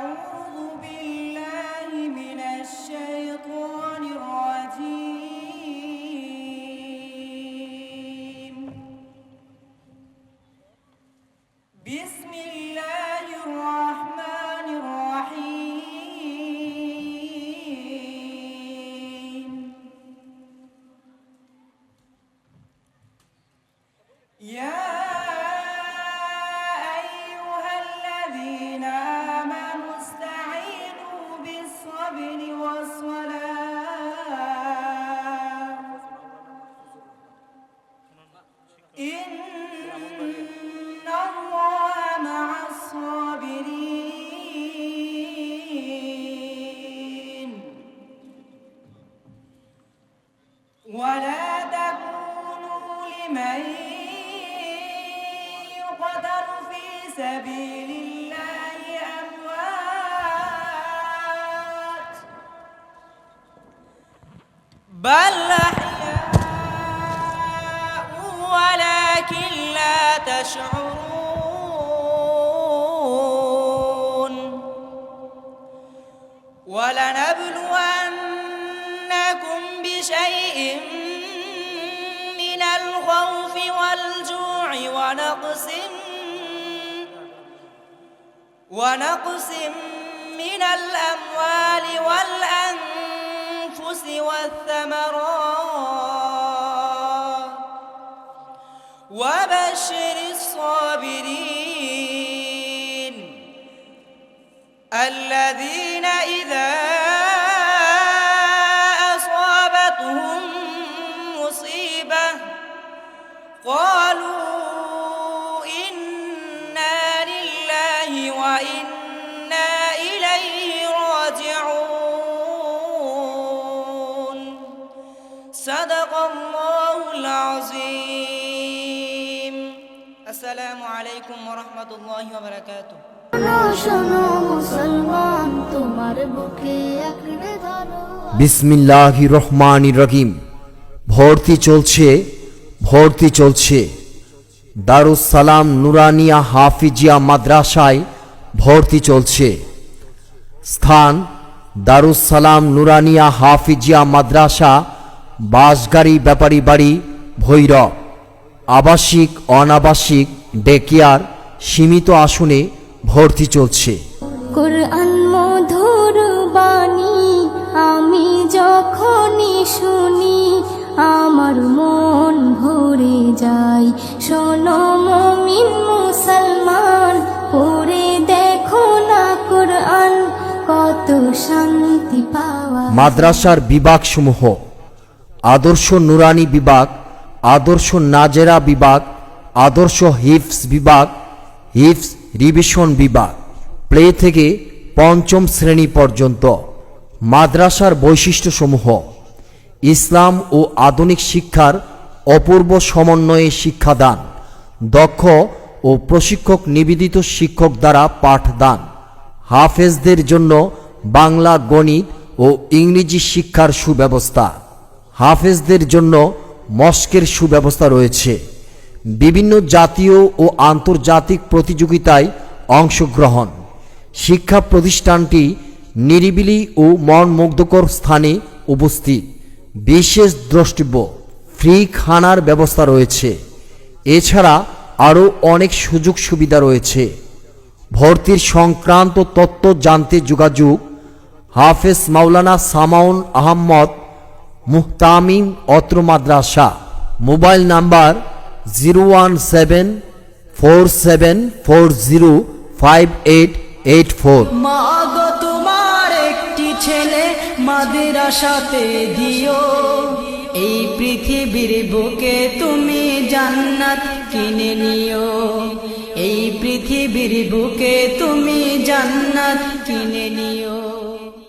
um ولا تكونوا لمن يقتل في سبيل الله أموات. بل أحياء ولكن لا تشعرون. ولنبلونكم ونقص ونقص من الأموال والأنفس والثمرات. وبشر الصابرين الذين إذا صدق الله العظيم السلام عليكم ورحمة الله وبركاته শোনো শোনো মুসলমান তোমার বুকে আঁকড়ে ধরো বিসমিল্লাহ রহমান রহিম ভর্তি চলছে ভর্তি চলছে দারুসালাম নুরানিয়া হাফিজিয়া মাদ্রাসায় ভর্তি চলছে স্থান দারুসালাম নুরানিয়া হাফিজিয়া মাদ্রাসা বাসগাড়ি ব্যাপারী বাড়ি ভৈরব। আবাসিক অনাবাসিক ডেকেয়ার সীমিত আসনে ভর্তি চলছে। কোরআন মধুর বাণী আমি যখনই শুনি আমার মন ভরে যায়। শোনো মমিন মুসলমান পড়ে দেখো না কোরআন কত শান্তি পাওয়া। মাদ্রাসার বিভাগসমূহ। আদর্শ নুরানি বিভাগ, আদর্শ নাজেরা বিভাগ, আদর্শ হিফস বিভাগ হিফস রিভিশন বিভাগ। প্লে থেকে পঞ্চম শ্রেণি পর্যন্ত মাদ্রাসার বৈশিষ্ট্যসমূহ, ইসলাম ও আধুনিক শিক্ষার অপূর্ব সমন্বয়ে শিক্ষাদান, দক্ষ ও প্রশিক্ষক নিবেদিত শিক্ষক দ্বারা পাঠদান। হাফেজদের জন্য বাংলা গণিত ও ইংরেজি শিক্ষার সুব্যবস্থা। হাফেজদের জন্য মস্কের সুব্যবস্থা রয়েছে। বিভিন্ন জাতীয় ও আন্তর্জাতিক প্রতিযোগিতায় অংশগ্রহণ। শিক্ষা প্রতিষ্ঠানটি নিরিবিলি ও মনমুগ্ধকর স্থানে উপস্থিত। বিশেষ দ্রষ্টব্য, ফ্রি খানার ব্যবস্থা রয়েছে। এছাড়া আরও অনেক সুযোগ সুবিধা রয়েছে। ভর্তির সংক্রান্ত তথ্য জানতে যোগাযোগ হাফেজ মাওলানা সামাউন আহম্মদ মুহতামিম অত্র মাদ্রাসা। Mobile number zero one seven four seven four zero five eight eight four. মা গো তোমার একটি ছেলে মাদ্রাসাতে দিও। এই পৃথিবীর বুকে তুমি জান্নাত কিনে নিও। এই পৃথিবীর বুকে তুমি জান্নাত কিনে নিও।